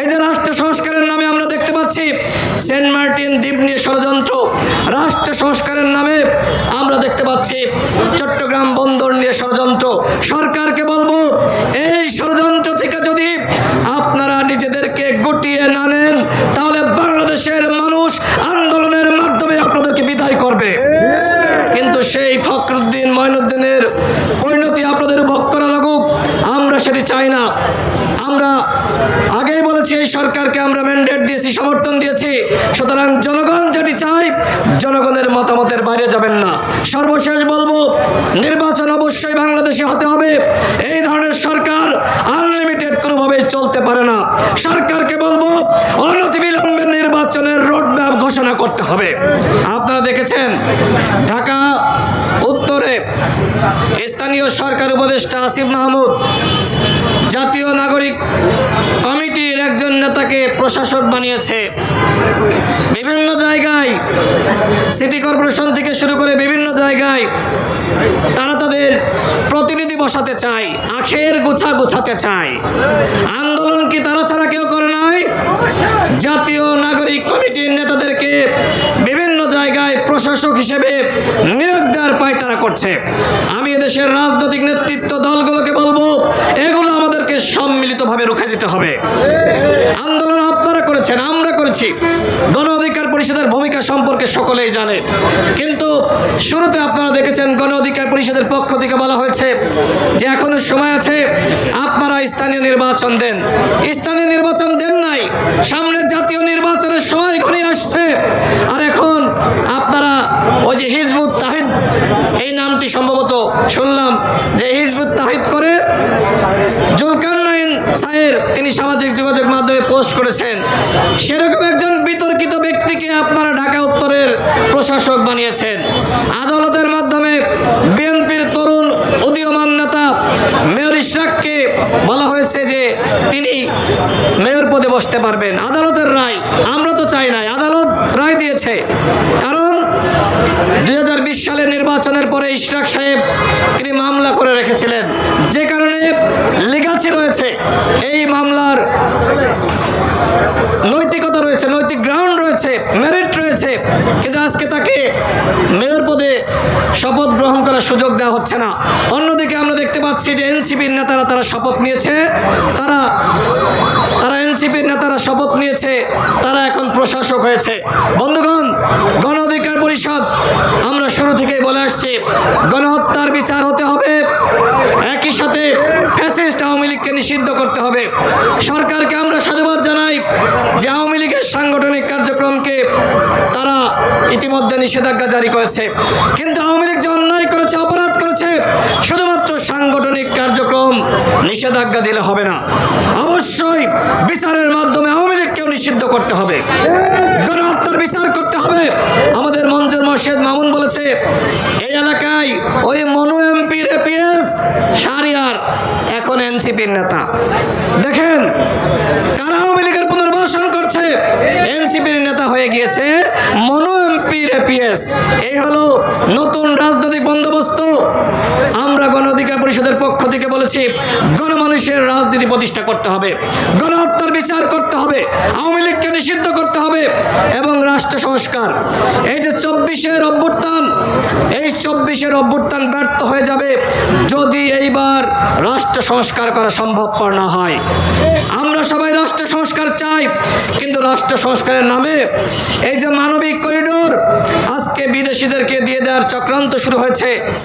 এই যে রাষ্ট্র সংস্কারের নামে আমরা দেখতে পাচ্ছি সেন্ট মার্টিন দ্বীপ নিয়ে ষড়যন্ত্র। রাষ্ট্র সংস্কারের নামে আমরা দেখতে পাচ্ছি চট্টগ্রাম বন্দর নিয়ে ষড়যন্ত্র। সরকারকে বলব, এই ষড়যন্ত্র থেকে যদি আপনারা নিজেদেরকে গুটিয়ে না নেন, তাহলে বাংলাদেশের মানুষ আন্দোলনের মাধ্যমে আপনাদেরকে বিদায় করবে। কিন্তু সেই ফখরুদ্দিন ময়নুদ্দিনের পরিণতি আপনাদের ভোগ করা লাগুক, আমরা সেটি চাই না। আমরা বলেছি এই সরকারকে আমরা ম্যান্ডেট দিয়েছি, সমর্থন দিয়েছি। সুতরাং জনগণ যেটি চাই জনগণের মতামতের বাইরে যাবেন না। সর্বশেষ বলব, নির্বাচন অবশ্যই বাংলাদেশে হতে হবে। এই ধরনের সরকার আনলিমিটেড কোনোভাবেই চলতে পারে না। সরকারকে বলব, অনতিবিলম্বে নির্বাচনের রোডম্যাপ ঘোষণা করতে হবে। আপনারা দেখেছেন, ঢাকা উত্তরে স্থানীয় সরকার উপদেষ্টা আসিফ মাহমুদ, জাতীয় নাগরিক নেতাকে প্রশাসক বানিয়েছে। বিভিন্ন জায়গায় সিটি কর্পোরেশন থেকে শুরু করে বিভিন্ন জায়গায় তারা তাদের প্রতিনিধি বসাতে চায়, আখের গোছা গোছাতে চায়। আন্দোলন কি তারা ছাড়া কেউ করে নাই? জাতীয় নাগরিক কমিটির নেতাদেরকে বিভিন্ন জায়গায় প্রশাসক হিসেবে নিয়োগ দেওয়ার পায় তারা করছে। আমি এদেশের রাজনৈতিক নেতৃত্ব দলগুলোকে বলব, এগুলো আমাদেরকে সম্মিলিতভাবে রুখে দিতে হবে। করেছি গণ অধিকার পরিষদের ভূমিকা সম্পর্কে সকলেই জানে। কিন্তু শুরুতে আপনারা দেখেছেন গণ অধিকার পরিষদের পক্ষ থেকে বলা হয়েছে যে এখনও সময় আছে, আপনারা স্থানীয় নির্বাচন দেন। স্থানীয় নির্বাচন দেন নাই সামনে জাতীয় নির্বাচনের সময় ঘনিয়ে আসছে। আর এখন আপনারা ওই যে হিজবুত তাহিদ, এই নামটি সম্ভবত শুনলাম যে হিজবুত তাহিদ করে সাহের তিনি সামাজিক যোগাযোগ মাধ্যমে পোস্ট করেছেন। সেরকম একজন বিতর্কিত ব্যক্তিকে আপনারা ঢাকা উত্তরের প্রশাসক বানিয়েছেন। আদালতের মাধ্যমে বিএনপির তরুণ উদীয়মান নেতা মেয়র ইশরাককে বলা হয়েছে যে তিনি মেয়র পদে বসতে পারবেন। আদালতের রায়, আমরা তো চাই নাই, আদালত রায় দিয়েছে। কারণ দুই হাজার বিশ সালের নির্বাচনের পরে ইশরাক সাহেব তিনি মামলা করে রেখেছিলেন। যে কারণে লিগাছি মেয়র পদে শপথ গ্রহণ করার সুযোগ দেওয়া হচ্ছে না। অন্যদিকে আমরা দেখতে পাচ্ছি যে এনসিপির নেতারা তারা শপথ নিয়েছে। তারা তারা এনসিপির নেতারা শপথ নিয়েছে। তারা এখন প্রশাসক হয়েছে। বন্ধুগণ, গণ অধিকার পরিষদ, আমরা শুরু থেকেই বলে আসছি, গণহত্যার বিচার হতে হবে। একই সাথে ফ্যাসিস্ট আওয়ামী লীগকে নিষিদ্ধ করতে হবে। সরকারকে আমরা সাধুবাদ জানাই যে আওয়ামী লীগের সাংগঠনিক কার্যক্রমকে ইতিমধ্যে নিষেধাজ্ঞা জারি করেছে। কিন্তু আওয়ামী লীগ যে অন্যায় করেছে, অপরাধ করেছে, শুধুমাত্র সাংগঠনিক কার্যক্রম নিষেধাজ্ঞা দিলে হবে না। অবশ্যই বিচারের মাধ্যমে আওয়ামী লীগকেও নিষিদ্ধ করতে হবে। গণহত্যার বিচার করতে হবে। আমাদের মঞ্জুর মর্শেদ মামুন বলেছে, এই এলাকায় ওই মনু এমপির এপিএস সারিয়ার এখন এনসিপির নেতা। দেখেন, কারা আওয়ামী লীগের পুনর্বাসন করছে এনসিপির নেতা হয়ে গিয়েছে মনু এপিএস এই হলো নতুন রাজনৈতিক বন্দোবস্ত। আমরা গণ অধিকার পরিষদের পক্ষ থেকে বলেছি, গণমানুষের রাজনীতি প্রতিষ্ঠা করতে হবে, গণহত্যার বিচার করতে হবে, আওয়ামী লীগকে নিষিদ্ধ করতে হবে এবং রাষ্ট্র সংস্কার। এই যে চব্বিশের অভ্যুত্থান, এই চব্বিশের অভ্যুত্থান ব্যর্থ হয়ে যাবে যদি এইবার রাষ্ট্র সংস্কার করা সম্ভবপর না হয়। আমরা সবাই রাষ্ট্র সংস্কার চাই, কিন্তু রাষ্ট্র সংস্কারের নামে এই যে মানবিক করিডোর আজকে বিদেশিদেরকে দিয়ে দেওয়ার চক্রান্ত শুরু হয়েছে।